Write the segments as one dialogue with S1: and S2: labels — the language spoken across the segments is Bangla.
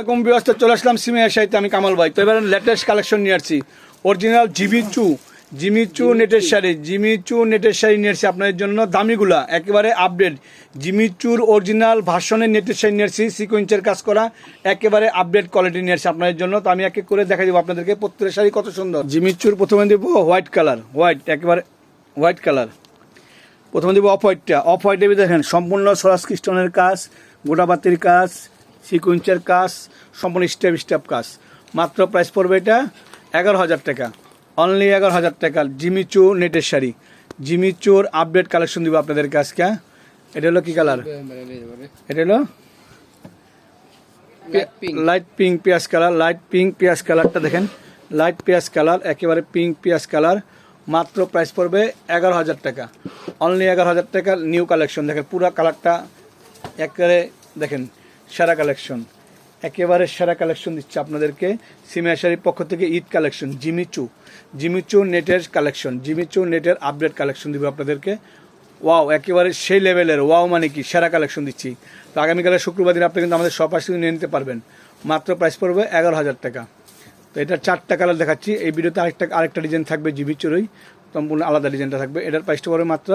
S1: এরকম ব্যবস্থা চলে আসলাম সিমে সাইতে আমি কামাল ভাই। তো এবার লেটেস্ট কালেকশন নিয়ে আসছি। অরিজিনাল জিমিচু জিমিচু নেটের শাড়ি জিমিচু নেটের শাড়ি নিয়ে আসছি আপনাদের জন্য। দামিগুলা, একেবারে আপডেট জিমিচুর অরিজিনাল ভার্সনের নেটের শাড়ি নিয়ে আসছি সিকোয়েন্সের কাজ করা, একেবারে আপডেট কোয়ালিটি নিয়ে আসছি আপনাদের জন্য। তো আমি এক এক করে দেখা দেবো আপনাদেরকে প্রত্যেকের শাড়ি কত সুন্দর। জিমিচুর প্রথমে দেবো হোয়াইট কালার হোয়াইট একেবারে হোয়াইট কালার প্রথমে দেবো অফ হোয়াইটটা অফ হোয়াইটে দেখেন, সম্পূর্ণ সরাস খ্রিস্টনের কাজ গোটাবাতির কাজ সিকুয়েন্সের কাজ সম্পূর্ণ স্টেপ স্টেপ কাজ। মাত্র প্রাইস পড়বে এটা এগারো হাজার টাকা। অনলি এগারো হাজার টাকা। জিমিচু নেটের শাড়ি। জিমিচুর আপডেট কালেকশন দিব আপনাদের কাজকে এটা হলো কি কালার এটা হলো লাইট পিঙ্ক পেঁয়াজ কালার লাইট পিঙ্ক পেঁয়াজ কালারটা দেখেন। লাইট পেঁয়াজ কালার একেবারে পিঙ্ক পেঁয়াজ কালার মাত্র প্রাইস পড়বে এগারো হাজার টাকা। অনলি এগারো হাজার টাকার নিউ কালেকশন দেখেন পুরো কালারটা একেবারে দেখেন। সেরা কালেকশন। একেবারে সেরা কালেকশন দিচ্ছে আপনাদেরকে। সিমিয়াশারির পক্ষ থেকে Eid collection Jimmy Choo Jimmy Choo নেটের কালেকশন জিমিচু নেটের আপডেট কালেকশন দিব আপনাদেরকে। ওয়াও, একেবারে সেই লেভেলের ওয়াও মানে কি? সেরা কালেকশন দিচ্ছি। তো আগামীকালে শুক্রবার দিন আপনি কিন্তু আমাদের সব পাশে নিয়ে নিতে পারবেন। মাত্র প্রাইস পড়বে এগারো হাজার টাকা। তো এটা চারটা কালার দেখাচ্ছি। এই ভিডিওতে আরেকটা আরেকটা ডিজাইন থাকবে জিবিচুরই সম্পূর্ণ আলাদা ডিজাইনটা থাকবে। এটার প্রাইসটা পড়বে মাত্র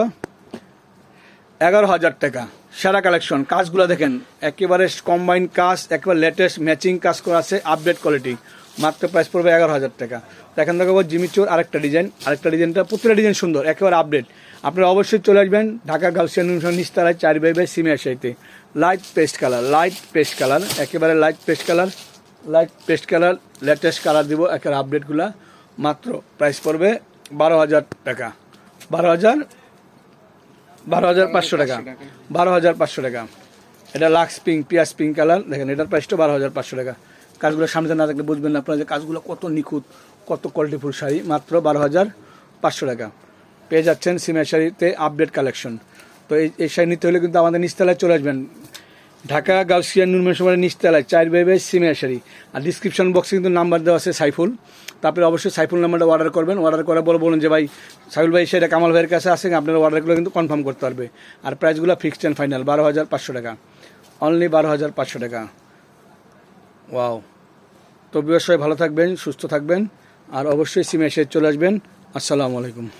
S1: এগারো হাজার টাকা। সেরা কালেকশন কাজগুলো দেখেন, একেবারে কম্বাইন কাজ, একেবারে লেটেস্ট ম্যাচিং কাজ করা আছে আপডেট কোয়ালিটি মাত্র প্রাইস পড়বে এগারো হাজার টাকা। তো এখন দেখাবো জিমিচোর আরেকটা ডিজাইন আরেকটা ডিজাইনটা প্রতিটা ডিজাইন সুন্দর, একেবারে আপডেট আপনারা অবশ্যই চলে আসবেন ঢাকা গার্লসিয়ান নিস্তারায় চারি বাই বাই সিমিয়া সাইতে light paste colour light paste colour একেবারে light paste colour light paste colour latest colour দিব, একেবারে আপডেটগুলা মাত্র প্রাইস পড়বে বারো হাজার টাকা। বারো হাজার বারো হাজার পাঁচশো টাকা। বারো হাজার পাঁচশো টাকা। এটা লাক্স পিঙ্ক পিয়াস পিঙ্ক কালার। দেখেন, এটার প্রাইসটা বারো হাজার পাঁচশো টাকা। কাজগুলো সামনে না থাকলে বুঝবেন না আপনারা যে কাজগুলো কত নিখুঁত, কত কোয়ালিটিফুল শাড়ি। মাত্র বারো হাজার পাঁচশো টাকা। পেয়ে যাচ্ছেন সিমের শাড়িতে আপডেট কালেকশন তো এই এই শাড়ি নিতে হলে কিন্তু আমাদের নিচতলায় চলে আসবেন। ঢাকা, গাউসিয়া সময় নিচতলায় চার বাই বাই সিমের শাড়ি আর ডিসক্রিপশন বক্সে কিন্তু নাম্বার দেওয়া আছে সাইফুল। তারপরে অবশ্যই সাইফুল নাম্বারটা অর্ডার করবেন। অর্ডার করে বলে বলুন যে, ভাই, সাইফুল ভাই, সেটা কামাল ভাইয়ের কাছে আছে আপনারা অর্ডারগুলো কিন্তু কনফার্ম করতে পারবে। আর প্রাইসগুলো ফিক্সড অ্যান্ড ফাইনাল বারো হাজার পাঁচশো টাকা। অনলি বারো হাজার পাঁচশো টাকা। ওয়াও তো সবাই ভালো থাকবেন, সুস্থ থাকবেন, আর অবশ্যই সিমে এসে চলে আসবেন। আসসালামু আলাইকুম।